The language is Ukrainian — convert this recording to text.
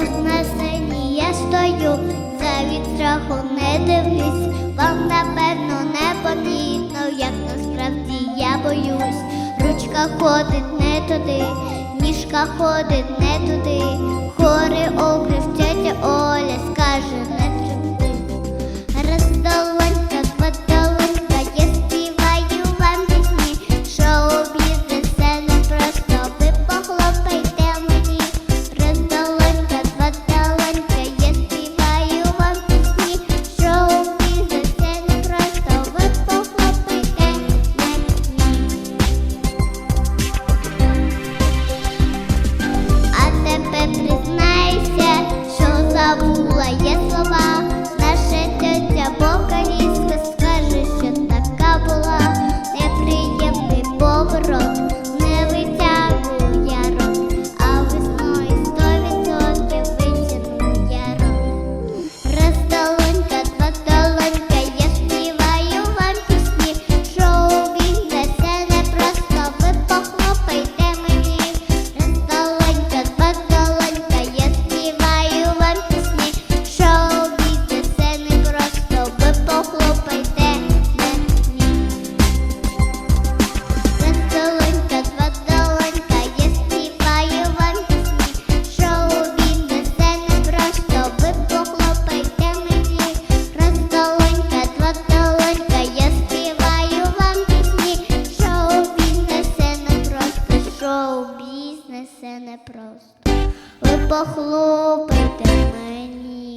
На сцені я стою, це від страху не дивлюсь, вам напевно не помітно, як насправді я боюсь, ручка ходить не туди, ніжка ходить не туди. Просто Ви похлопайте мені.